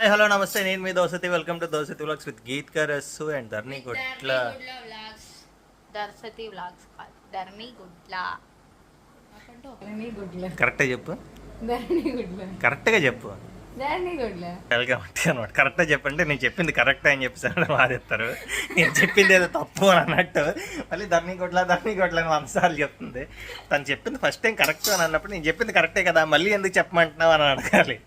Hi hello నమస్తే. నేను మీ దోసతి. Welcome to దోసతి vlogs with Geet కరస్సు and ధర్ని గుట్ల దర్శతి వ్లాగ్స్ కాదు. ధరణి గుడ్ల ధరణి గుడ్ల కరెక్ట్గా చెప్పు. ధరణి గుడ్ల కరెక్ట్గా చెప్పు. ధరణి గుడ్ల వెల్కమ్ అనమాట కరెక్ట్గా చెప్పంటే నేను చెప్పింది కరెక్ట్ అని చెప్పేసి వాదిస్తారు. నేను చెప్పింది ఏదో తప్పు అని అన్నట్టు. మళ్ళీ ధర్ని గుట్ల ధర్ని గుట్ల అని వంద సార్లు చెప్తుంది. తను చెప్పింది ఫస్ట్ టైం కరెక్ట్ అని అన్నప్పుడు నేను చెప్పింది కరెక్టే కదా. మళ్ళీ ఎందుకు చెప్పమంటున్నావు అని అడగాలి.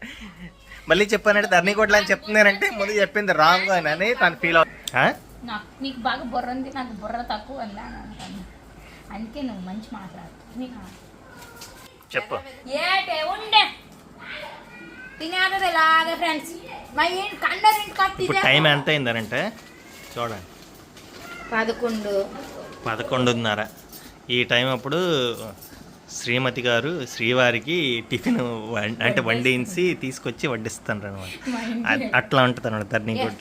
మళ్ళీ చెప్పానంటే ధర్ని గుట్ల అని చెప్తున్నానంటే ముందు చెప్పింది రాంగ్ అని అని తను ఫీల్ అవుతుంది నాకు బాగా బుర్ర ఉంది నాకు బుర్ర తక్కువ ఉంది అని అంటాను. అందుకే నువ్వు మంచి మాట్లాడు చెప్పు. ఏటే ఉండే? తినేది ఇలాగే ఫ్రెండ్స్ మా ఏంటి కండరు ఇంటి కట్టి ఇప్పుడు టైం ఎంత అయిందనంటే చూడండి. పదకొండు. పదకొండున్నర. ఈ టైం అప్పుడు శ్రీమతి గారు శ్రీవారికి టిఫిన్ అంటే వండించి తీసుకొచ్చి వడ్డిస్తాను. అనమాట అట్లా ఉంటుంది అనమాట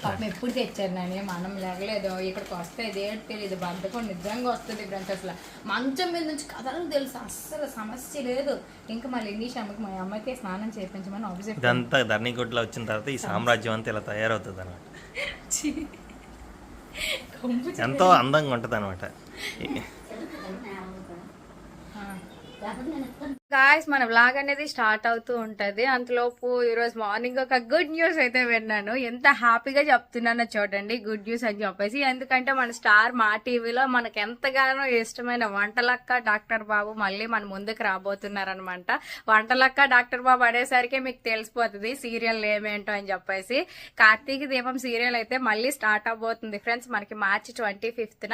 పాపం ఎప్పుడు తెచ్చారు నాని? మనం లేగలేదు ఇక్కడికి వస్తే ఇదేంటి తెలియదు బంధకం నిజంగా వస్తుంది ఫ్రెండ్స్ అసలు. మంచం మీద నుంచి కథలు తెలుసు. అస్సలు సమస్య లేదు. ఇంకా మళ్ళీ ఇంగ్లీష్ అమ్మకి మా అమ్మకి స్నానం చేయించమని ఆఫీస్ ఇదంతా ధర్నీ గుట్ల వచ్చిన తర్వాత ఈ సామ్రాజ్యం అంతా ఇలా తయారవుతుంది అనమాట ఎంతో అందంగా ఉంటుంది అనమాట 来，来，来。గాయస్ మన వ్లాగ్ అనేది స్టార్ట్ అవుతూ ఉంటుంది. అంతలోపు ఈరోజు మార్నింగ్ ఒక గుడ్ న్యూస్ అయితే విన్నాను. ఎంత హ్యాపీగా చెప్తున్నానో చూడండి. గుడ్ న్యూస్ అని చెప్పేసి. ఎందుకంటే మన స్టార్ మా టీవీలో మనకు ఎంతగానో ఇష్టమైన వంటలక్క డాక్టర్ బాబు మళ్ళీ మన ముందుకు రాబోతున్నారనమాట. వంటలక్క డాక్టర్ బాబు అనేసరికి మీకు తెలిసిపోతుంది సీరియల్ ఏమేంటో అని చెప్పేసి. కార్తీక దీపం సీరియల్ అయితే మళ్ళీ స్టార్ట్ అవబోతుంది ఫ్రెండ్స్ మనకి March twenty fifth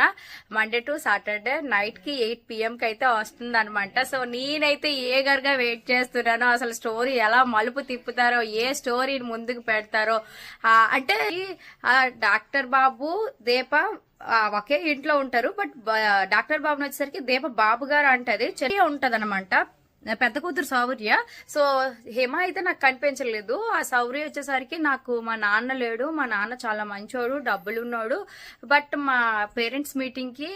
Monday to Saturday నైట్కి ఎయిట్ పిఎం కి అయితే వస్తుంది అనమాట సో నేనైతే ఏగర్గా వెయిట్ చేస్తున్నాను అసలు స్టోరీ ఎలా మలుపు తిప్పుతారో ఏ స్టోరీని ముందుకు పెడతారో అంటే ఆ, డాక్టర్ బాబు దీప ఒకే ఇంట్లో ఉంటారు బట్ డాక్టర్ బాబుని వచ్చేసరికి దీప బాబు గారు అంటది చెల్లి ఉంటది పెద్ద కూతురు సౌర్య. సో హిమ అయితే నాకు కనిపించలేదు. ఆ సౌర్య వచ్చేసరికి నాకు మా నాన్న లేడు. మా నాన్న చాలా మంచోడు డబ్బులు ఉన్నాడు. బట్ మా పేరెంట్స్ మీటింగ్కి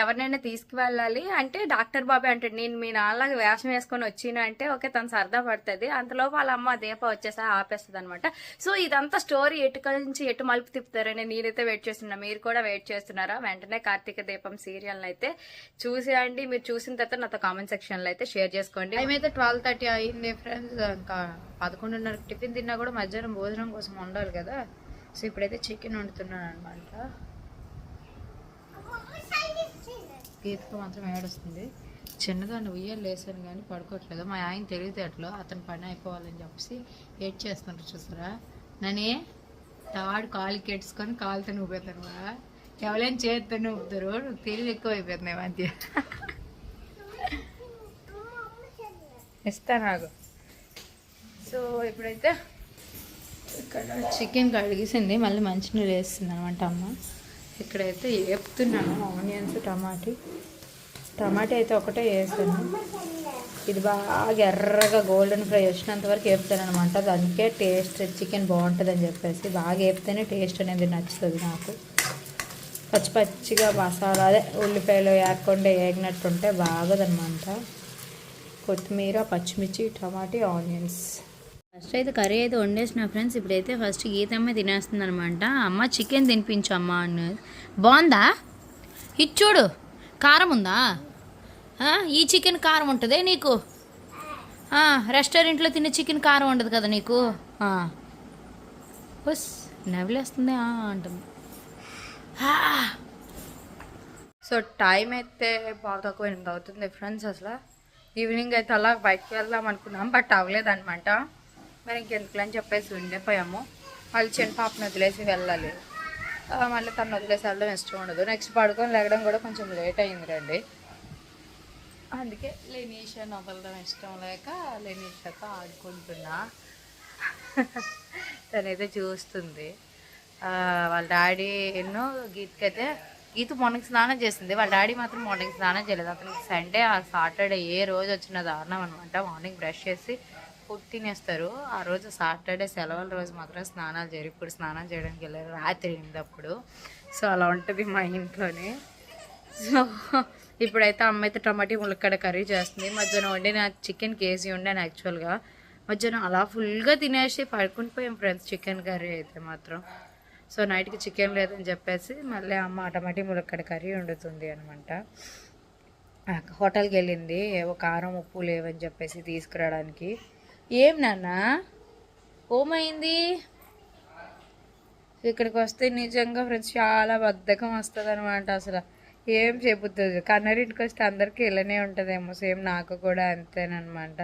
ఎవరినైనా తీసుకువెళ్ళాలి అంటే డాక్టర్ బాబాయ్ అంటాడు. నేను మీ నాన్నలాగా వేషం వేసుకొని వచ్చిన అంటే ఓకే తను సరదా పడుతుంది. అంతలో వాళ్ళ అమ్మ దీప వచ్చేసా ఆపేస్తుంది అనమాట సో ఇదంతా స్టోరీ ఎటు నుంచి ఎటు మలుపు తిప్పుతారని నేనైతే వెయిట్ చేస్తున్నా. మీరు కూడా వెయిట్ చేస్తున్నారా? వెంటనే కార్తీక దీపం సీరియల్ అయితే చూసేయండి. మీరు చూసిన తర్వాత నాతో కామెంట్ సెక్షన్లో అయితే షేర్ చేసుకోండి. అండి మేమైతే ట్వెల్వ్ థర్టీ అయింది ఫ్రెండ్స్. ఇంకా పదకొండున్నర టిఫిన్ తిన్నా కూడా మధ్యాహ్నం భోజనం కోసం ఉండాలి కదా. సో ఇప్పుడైతే చికెన్ వండుతున్నాను అనమాట గీతకు మాత్రం ఏడుస్తుంది. చిన్నదాన్ని ఉయ్యాలు లేసాను కానీ పడుకోవట్లేదు. మా ఆయన తెలివితేటలో అతను పని అయిపోవాలని చెప్పేసి ఏడ్ చేస్తుంటారు చూసారా? ననే తాడు కాలు కెట్టుకొని కాలుతో ఊపేతాను ఎవరైనా చేతితో ఊపుతారు నువ్వు తెలివి ఎక్కువ అయిపోతుంది మధ్య. ఇస్తా నాకు సో ఇప్పుడైతే ఇక్కడ చికెన్ కడిగేసింది మళ్ళీ మంచినీళ్ళు వేస్తుంది అనమాట అమ్మ. ఇక్కడైతే వేపుతున్నాను ఆనియన్స్ టమాటీ. టమాటా అయితే ఒకటే వేసాను. ఇది బాగా ఎర్రగా గోల్డెన్ ఫ్రై వచ్చినంత వరకు వేపుతాను అనమాట దానికే టేస్ట్ చికెన్ బాగుంటుంది అని చెప్పేసి బాగా వేపితేనే టేస్ట్ అనేది నచ్చుతుంది నాకు. పచ్చి పచ్చిగా మసాలా అదే ఉల్లిపాయలు వేయకుండా వేగినట్టుంటే బాగోదనమాట కొత్తిమీర పచ్చిమిర్చి టమాటీ ఆనియన్స్. ఫస్ట్ అయితే కర్రీ అయితే వండేసిన ఫ్రెండ్స్. ఇప్పుడైతే ఫస్ట్ గీతమ్మ తినేస్తుంది అనమాట అమ్మ చికెన్ తినిపించు అమ్మ అన్నది. బాగుందా? ఇది చూడు కారం ఉందా? ఈ చికెన్ కారం ఉంటుంది నీకు? రెస్టారెంట్లో తినే చికెన్ కారం ఉండదు కదా నీకు. ఉస్ నవ్వులేస్తుంది ఆ అంటుంది. సో టైం అయితే బాగా తక్కువ ఎనిమిది అవుతుంది ఫ్రెండ్స్ అసలు. ఈవినింగ్ అయితే అలా బయటకు వెళ్దాం అనుకున్నాం బట్ అవ్వలేదనమాట మరి ఇంకెందుకులని చెప్పేసి ఉండిపోయాము. మళ్ళీ చిన్న పాపను వదిలేసి వెళ్ళాలి. మళ్ళీ తను వదిలేసి వెళ్ళడం ఇష్టం ఉండదు. నెక్స్ట్ పడుకొని లేగడం కూడా కొంచెం లేట్ అయింది రండి. అందుకే లెనీషాని నవ్వలడం ఇష్టం లేక లెనీషాతో ఆడుకుంటున్నా. తనైతే చూస్తుంది. వాళ్ళ డాడీ ఎన్నో గీత్కైతే ఈత మార్నింగ్ స్నానం చేసింది. వాళ్ళ డాడీ మాత్రం మార్నింగ్ స్నానం చేయలేదు. అతనికి సండే ఆ సాటర్డే ఏ రోజు వచ్చిన దారుణం అనమాట మార్నింగ్ బ్రష్ చేసి ఫుడ్ తినేస్తారు. ఆ రోజు సాటర్డే సెలవుల రోజు మాత్రం స్నానాలు చేయరు. ఇప్పుడు స్నానం చేయడానికి వెళ్ళారు. రాత్రి అప్పుడు సో అలా ఉంటుంది మా ఇంట్లోనే. సో ఇప్పుడైతే అమ్మ అయితే టమాటీ ములక్కడ కర్రీ చేస్తుంది. మధ్యాహ్నం వండిన చికెన్ కేజీ ఉండాను యాక్చువల్గా మధ్యాహ్నం అలా ఫుల్గా తినేసి పడుకుని పోయాం ఫ్రెండ్స్. చికెన్ కర్రీ అయితే మాత్రం. సో నైట్కి చికెన్ లేదని చెప్పేసి మళ్ళీ అమ్మ ఆటోమేటిక్ ములక్కడ కర్రీ వండుతుంది అనమాట హోటల్కి వెళ్ళింది. ఏవో కారం ఉప్పు లేవని చెప్పేసి తీసుకురావడానికి. ఏం నాన్న? ఓమైంది ఇక్కడికి వస్తే నిజంగా ఫ్రెండ్స్ చాలా బద్ధకం వస్తుంది అనమాట అసలు. ఏం చెబుతుంది? కన్నరింటికి వస్తే అందరికీ ఇలానే ఉంటుందేమో. సేమ్ నాకు కూడా అంతేనమాట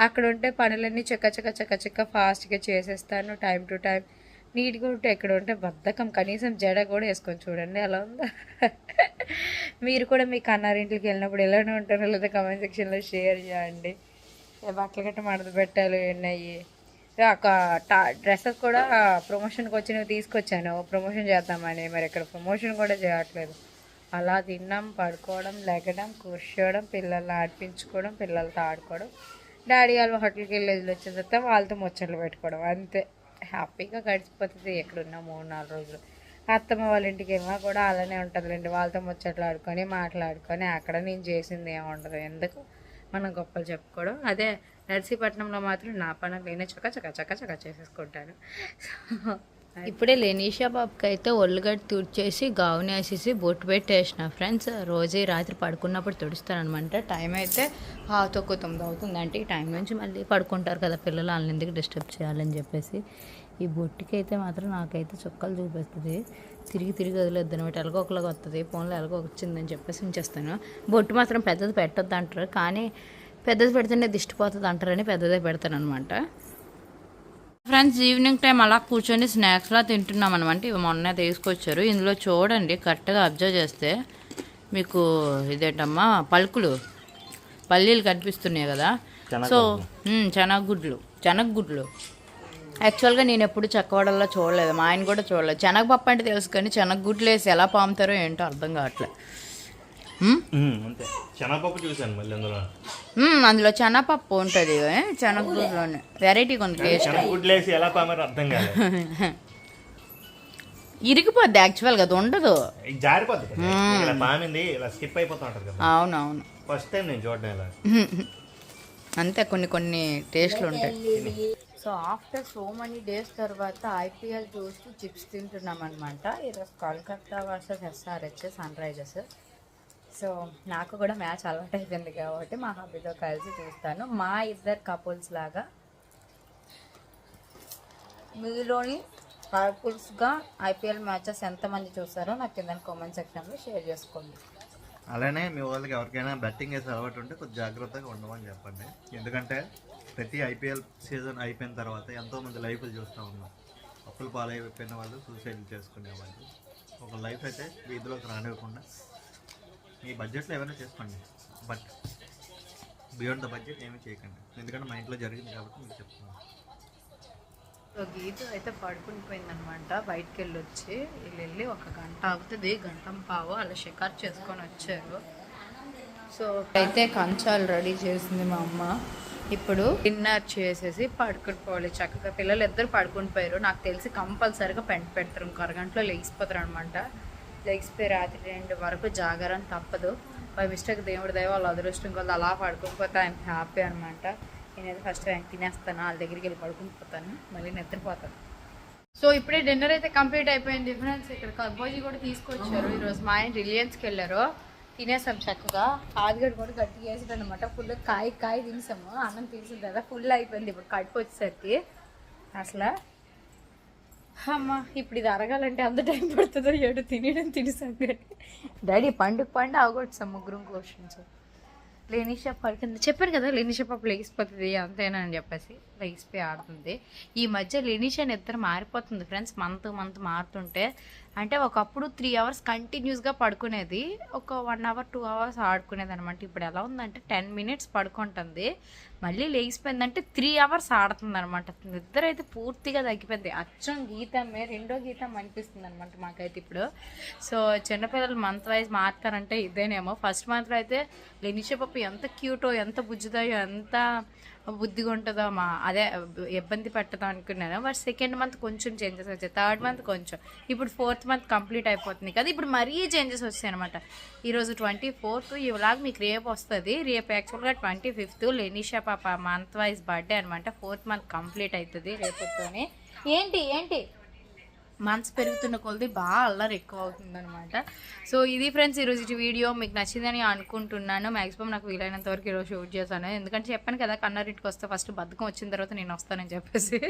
అక్కడ ఉంటే పనులన్నీ చక్క చక్క చక్క చక్క ఫాస్ట్గా చేసేస్తాను. టైం టు టైం నీట్గా ఉంటే ఎక్కడ ఉంటే బద్ధకం. కనీసం జడ కూడా వేసుకొని చూడండి అలా ఉందా. మీరు కూడా మీ కన్నారింటికి వెళ్ళినప్పుడు ఎలానే ఉంటారో లేదా కమెంట్ సెక్షన్లో షేర్ చేయండి. బట్టలు గట్ట మడత పెట్టాలి ఉన్నాయి ఒక టా డ్రెస్సెస్ కూడా ప్రమోషన్కి వచ్చినవి తీసుకొచ్చాను. ప్రమోషన్ చేద్దామని మరి ఇక్కడ ప్రమోషన్ కూడా చేయట్లేదు. అలా తిన్నాం పడుకోవడం లెగడం కూర్చోవడం పిల్లల్ని ఆడిపించుకోవడం పిల్లలతో ఆడుకోవడం. డాడీ వాళ్ళు హోటల్కి వెళ్ళేది వచ్చిన తర్వాత వాళ్ళతో ముచ్చట్లు పెట్టుకోవడం అంతే. హ్యాపీగా గడిచిపోతుంది ఎక్కడున్నా మూడు నాలుగు రోజులు. అత్తమ్మ వాళ్ళ ఇంటికి వెళ్ళినా కూడా అలానే ఉంటుందిలేండి. వాళ్ళతో ముచ్చట్లు ఆడుకొని మాట్లాడుకొని అక్కడ నేను చేసింది ఏముండదు. ఎందుకు? మనం గొప్పలు చెప్పుకోవడం. అదే నర్సీపట్నంలో మాత్రం నా పనులు నేనే చక చక చక చక చేసేసుకుంటాను. ఇప్పుడే లెనీషా బాబుకి అయితే ఒళ్ళుగడ్డ తుడిచేసి గావుని వేసేసి బొట్టు పెట్టేసిన. ఫ్రెండ్స్ రోజే రాత్రి పడుకున్నప్పుడు తుడుస్తానమాట టైం అయితే ఆ తొక్కు తొమ్మిది అవుతుంది అంటే ఈ టైం నుంచి మళ్ళీ పడుకుంటారు కదా పిల్లలు వాళ్ళని ఎందుకు డిస్టర్బ్ చేయాలని చెప్పేసి. ఈ బొట్టుకి అయితే మాత్రం నాకైతే చుక్కలు చూపిస్తుంది. తిరిగి తిరిగి వదిలేద్దు అనమాట ఎలాగో ఒకలాగా వస్తుంది ఫోన్లో ఎలాగో వచ్చిందని చెప్పేసి ఉంచేస్తాను. బొట్టు మాత్రం పెద్దది పెట్టొద్దు అంటారు కానీ పెద్దది పెడితేనే దిష్టిపోతుంది అంటారని పెద్దదే పెడతాను అనమాట ఫ్రెండ్స్ ఈవినింగ్ టైం అలా కూర్చొని స్నాక్స్లా తింటున్నాం అనమాట ఇవి మొన్న తీసుకొచ్చారు. ఇందులో చూడండి కరెక్ట్గా అబ్జర్వ్ చేస్తే మీకు ఇదేంటమ్మా పలుకులు పల్లీలు కనిపిస్తున్నాయి కదా. సో శనగగుడ్లు శనగగుడ్లు యాక్చువల్గా నేను ఎప్పుడు చక్కవడల్లో చూడలేదు మా ఆయన కూడా చూడలేదు. శనగపప్పు అంటే తెలుసు కానీ శనగగుడ్లు వేసి ఎలా పాముతారో ఏంటో అర్థం కావట్లేదు? అంతే. శనగపప్పు చూశాను మళ్ళీ అందులో. అందులో శనగపప్పు ఉంటుంది శనగగుడ్లోనే వెరైటీగా ఉంది టేస్ట్ ఎలా పామారో అర్థం కాలేదు. ఇరిగిపోద్ది యాక్చువల్గా అది ఉండదు. ఇది జారిపోద్ది కదా. ఇలా పామింది ఇలా స్కిప్ అయిపోతూ ఉంటుంది కదా. అవునవును. ఫస్ట్ టైం నేను చూడడం ఇలా. అంతే కొన్ని కొన్ని టేస్ట్లు ఉంటాయి. So after so many days తర్వాత ఐపీఎల్ చూస్తూ చిప్స్ తింటున్నాం అనమాట ఈరోజు Kolkata versus SRH Sunrisers so నాకు కూడా మ్యాచ్ అలవాటు అయిపోయింది కాబట్టి మా హబ్బీతో కలిసి చూస్తాను. మా ఇద్దరు కపుల్స్ లాగా మీలోని కపుల్స్గా ఐపీఎల్ మ్యాచెస్ ఎంతమంది చూస్తారో నాకు కింద కామెంట్ సెక్షన్లో షేర్ చేసుకోండి. అలానే మీ వాళ్ళకి ఎవరికైనా బెట్టింగ్ వేసే అలవాటు ఉంటే కొంచెం జాగ్రత్తగా ఉండమని చెప్పండి. ఎందుకంటే ప్రతి ఐపీఎల్ సీజన్ అయిపోయిన తర్వాత ఎంతోమంది లైఫ్లు చూస్తూ ఉన్నాం. అప్పులు పాలైపోయిన వాళ్ళు సూసైడ్ చేసుకునే వాళ్ళు ఒక లైఫ్ అయితే వీధిలోకి రానివ్వకుండా మీ బడ్జెట్లో ఏమైనా చేసుకోండి. బట్ బియాండ్ ద బడ్జెట్ ఏమీ చేయకండి. ఎందుకంటే మా ఇంట్లో జరిగింది కాబట్టి మీకు చెప్తున్నాను. సో గీత అయితే పడుకుని పోయిందనమాట బయటికి వెళ్ళి వచ్చి వీళ్ళు వెళ్ళి ఒక గంట అవుతుంది. గంటం పావు అలా షికార్ చేసుకొని వచ్చారు. సో అయితే కంచాలు రెడీ చేసింది మా అమ్మ. ఇప్పుడు డిన్నర్ చేసేసి పడుకుని పోవాలి చక్కగా పిల్లలు ఇద్దరు పడుకుని పోయారు నాకు తెలిసి కంపల్సరీగా పెంట పెడతారు. ఇంకో అరగంటలో లేచిపోతారు అనమాట లెగిసిపోయి రాత్రి రెండు వరకు జాగరం తప్పదు. బై మిస్టేక్ దేవుడి దయ వాళ్ళ అదృష్టం కొద్ది అలా పడుకోకపోతే ఆయన హ్యాపీ అనమాట నేనైతే ఫస్ట్ ఆయన తినేస్తాను వాళ్ళ దగ్గరికి వెళ్ళి పడుకునిపోతాను మళ్ళీ నిద్రపోతాను. సో ఇప్పుడే డిన్నర్ అయితే కంప్లీట్ అయిపోయింది ఫ్రెండ్స్ ఇక్కడ కర్బోజీ కూడా తీసుకొచ్చారు. ఈరోజు మా ఆయన రిలయన్స్కి వెళ్ళారు. తినేసాం చక్కగా. ఆదిగడ్డ కూడా గట్టిగా వేసాడు అనమాట ఫుల్ కాయ కాయ తినేసాము. అన్నం తినేసిన తర్వాత ఫుల్ అయిపోయింది ఇప్పుడు కడుపు వచ్చేసరికి. అసలు అమ్మా ఇప్పుడు ఇది అరగాలంటే అంత టైం పడుతుందో ఏడు తినడం తినేసాం కానీ డాడీ పండుగ పండు అవగొట్టాం ముగ్గురం క్వశ్చన్స్. లేనిషా పడుకుంది. చెప్పాను కదా లేనిషా పాప లేచిపోతుంది అంతేనా అని చెప్పేసి. లెగిసిపోయి ఆడుతుంది. ఈ మధ్య లెనిష అని ఇద్దరు మారిపోతుంది ఫ్రెండ్స్ మంత్ మంత్ మారుతుంటే. అంటే ఒకప్పుడు త్రీ అవర్స్ కంటిన్యూస్గా పడుకునేది ఒక వన్ అవర్ టూ అవర్స్ ఆడుకునేది అనమాట ఇప్పుడు ఎలా ఉందంటే టెన్ మినిట్స్ పడుకుంటుంది. మళ్ళీ లేచిపోయిందంటే త్రీ అవర్స్ ఆడుతుంది అనమాట నిద్ర అయితే పూర్తిగా తగ్గిపోయింది. అచ్చం గీతమే రెండో గీతం అనిపిస్తుంది అనమాట మాకైతే ఇప్పుడు. సో చిన్నపిల్లలు మంత్ వైజ్ మారుతారంటే ఇదేనేమో. ఫస్ట్ మంత్లో అయితే లెనిష పప్పు ఎంత క్యూటో ఎంత బుజ్జుదాయో ఎంత బుద్ధిగా ఉంటుందో మా అదే ఇబ్బంది పెట్టదో అనుకున్నాను. బట్ సెకండ్ మంత్ కొంచెం చేంజెస్ వచ్చాయి. థర్డ్ మంత్ కొంచెం. ఇప్పుడు ఫోర్త్ మంత్ కంప్లీట్ అయిపోతుంది కదా. ఇప్పుడు మరీ చేంజెస్ వచ్చాయి అనమాట ఈరోజు ట్వంటీ ఫోర్త్ ఇలాగ మీకు రేపు వస్తుంది. రేపు యాక్చువల్గా ట్వంటీ ఫిఫ్త్ లెనిషా పాప మంత్ వైజ్ బర్త్డే అనమాట ఫోర్త్ మంత్ కంప్లీట్ అవుతుంది రేపుతోనే ఏంటి ఏంటి? మంత్స్ పెరుగుతున్న కొలది బాగా అల్లరి ఎక్కువ అవుతుంది అనమాట సో ఇది ఫ్రెండ్స్ ఈరోజు ఈ వీడియో మీకు నచ్చిందని అనుకుంటున్నాను. మ్యాక్సిమం నాకు వీలైనంత వరకు ఈరోజు షూట్ చేశాను. ఎందుకంటే చెప్పాను కదా కన్నారింటికి వస్తే ఫస్ట్ బతుకం వచ్చిన తర్వాత నేను వస్తానని చెప్పేసి.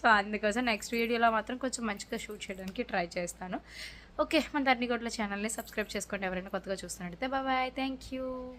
సో అందుకోసం నెక్స్ట్ వీడియోలో మాత్రం కొంచెం మంచిగా షూట్ చేయడానికి ట్రై చేస్తాను. ఓకే మన ధర్నిగొడ్ల ఛానల్ని సబ్స్క్రైబ్ చేసుకోండి. ఎవరైనా కొత్తగా చూస్తున్నట్టయితే బాబాయ్ థ్యాంక్ యూ